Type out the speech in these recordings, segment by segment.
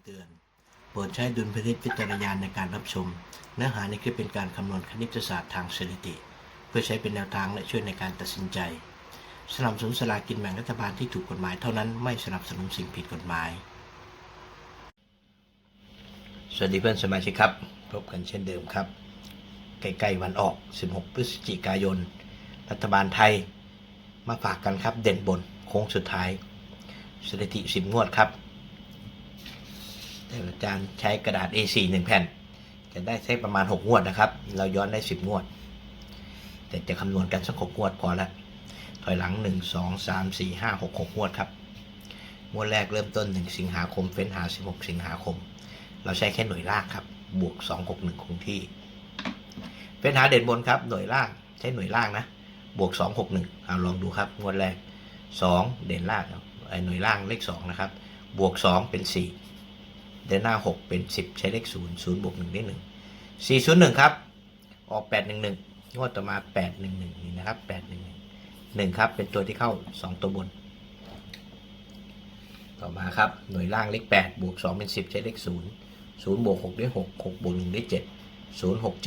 ำเตือน โปรดใช้ดุลพินิจวิจารณาในการรับชม เนื้อหาในคลิปเป็นการคำนวณคณิตศาสตร์ทางสถิติ เพื่อใช้เป็นแนวทางและช่วยในการตัดสินใจ สนับสนุนสลากินแบ่งรัฐบาลที่ถูกกฎหมายเท่านั้นไม่สนับสนุนสิ่งผิดกฎหมาย สวัสดีเพื่อนสมาชิกครับ พบกันเช่นเดิมครับ ใกล้ๆวันออก 16 พฤศจิกายน รัฐบาลไทยมาฝากกันครับเด่นบนโค้งสุดท้ายสถิติ 10 งวดครับ อาจารย์ใช้กระดาษ A4 1 แผ่น จะได้ใช้ประมาณ 6 งวดนะครับ เราย้อนได้ 10 งวด แต่จะคำนวณกันสัก6งวดพอละถอยหลัง 1 2 3 4 5 6 6 งวดครับ งวดแรกเริ่มต้น 1 สิงหาคม เฟ้นหา 16 สิงหาคม เราใช้แค่หน่วยล่างครับ บวก 261 คงที่ เฟ้นหาเด่นบนครับ หน่วยล่างใช้หน่วยล่างนะ บวก 261เอาลองดูครับ งวดแรก 2 เด่นล่างไอ้หน่วยล่างเลข 2 นะครับ บวก 2 เป็น 4 เดินหน้า 6 เป็น 10 ใช้เลข 0 0บวก1ได้ 1 401 ครับ ออก 811งวดต่อมา 811 นี่นะครับ 811 1 ครับ เป็นตัวที่เข้า 2 ตัวบน ต่อมาครับ หน่วยล่างเลข 8 บวก 2 เป็น 10 ใช้เลข 0 0บวก6ได้ 6 6บวก1ได้ 7 0 6 7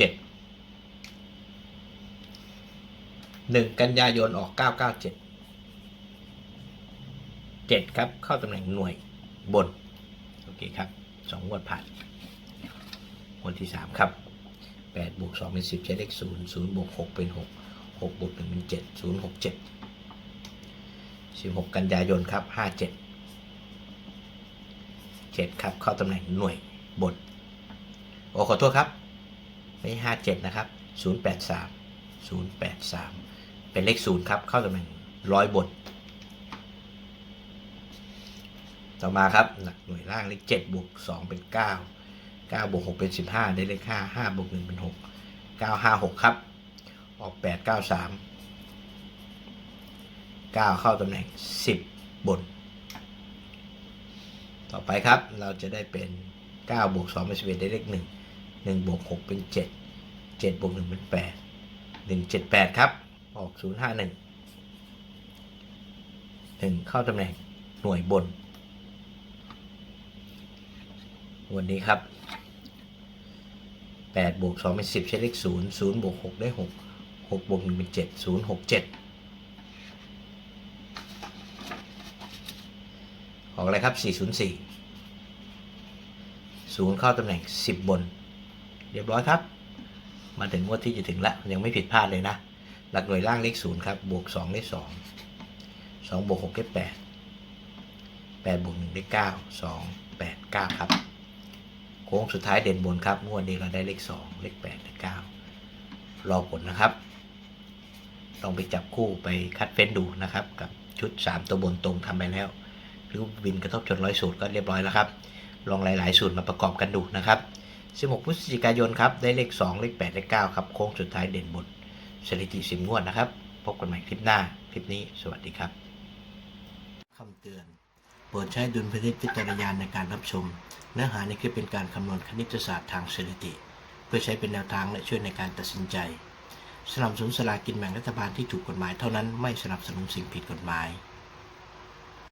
1 กันยายนออก 997 7 ครับ เข้าตำแหน่งหน่วยบน โอเครับสองงวดผ่านงวดที่3ครับ8บวก2เป็น10ใช้เลข0 0บวก6เป็น6 6บวก1เป็น7 0 6 7 16กันยายนครับ57 7ครับ เข้าตำแหน่งหน่วยบนโอ้ขอโทษครับ ไม่ห้าเจ็ดนะครับศูนย์แปดสามศูนย์แปดสามเป็นเลขศูนย์ครับ เข้าตำแหน่งร้อยบน ต่อมาครับหลักหน่วยล่างเลขเจ็ดบวกสองเป็นเก้าเก้าบวกหกเป็นสิบห้าได้เลขห้าห้าบวกหนึ่งเป็นหกเก้าห้าหกครับ ออกแปดเก้าสามเก้าเข้าตำแหน่งสิบบน ต่อไปครับเราจะได้เป็นเก้าบวกสองเป็นสิบเอ็ดได้เลขหนึ่งหนึ่งบวกหกเป็นเจ็ดเจ็ดบวกหนึ่งเป็นแปดหนึ่งเจ็ดแปดครับ ออกศูนย์ห้าหนึ่งหนึ่งเข้าตำแหน่งหน่วยบน วันนี้ครับแปดบวกสองเป็นสิบใช้เลขศูนย์ศูนย์บวกหกได้หกหกบวกหนึ่งเป็นเจ็ดศูนย์หกเจ็ดออกอะไรครับสี่ศูนย์สี่ศูนย์เข้าตำแหน่งสิบบน เรียบร้อยครับ มาถึงงวดที่จะถึงละยังไม่ผิดพลาดเลยนะ หลักหน่วยล่างเลขศูนย์ครับ บวกสองได้สองสองบวกหกได้แปดแปดบวกหนึ่งได้เก้าสองแปดเก้าครับ โค้งสุดท้ายเด่นบนครับ งวดนี้เราได้เลขสองเลขแปดเลขเก้ารอผลนะครับ ลองไปจับคู่ไปคัดเฟ้นดูนะครับ กับชุด 3 ตัวบนตรงทำไปแล้ว หรือวินกระทบชนร้อยสูตรก็เรียบร้อยแล้วครับ ลองหลาย ๆ สูตรมาประกอบกันดูนะครับ 16 พฤศจิกายนครับ ได้เลข 2 เลข 8 เลข 9 ครับ โค้งสุดท้ายเด่นบนสถิติ10งวดนะครับ พบกันใหม่คลิปหน้า คลิปนี้ สวัสดีครับคำเตือน ปรดใช้ดุลพินิจวิจารณาในการรับชม เนื้อหาในคลิปเป็นการคำนวณคณิตศาสตร์ทางสถิติ เพื่อใช้เป็นแนวทางและช่วยในการตัดสินใจ สนับสนุนสลากินแบ่งรัฐบาลที่ถูกกฎหมายเท่านั้นไม่สนับสนุนสิ่งผิดกฎหมาย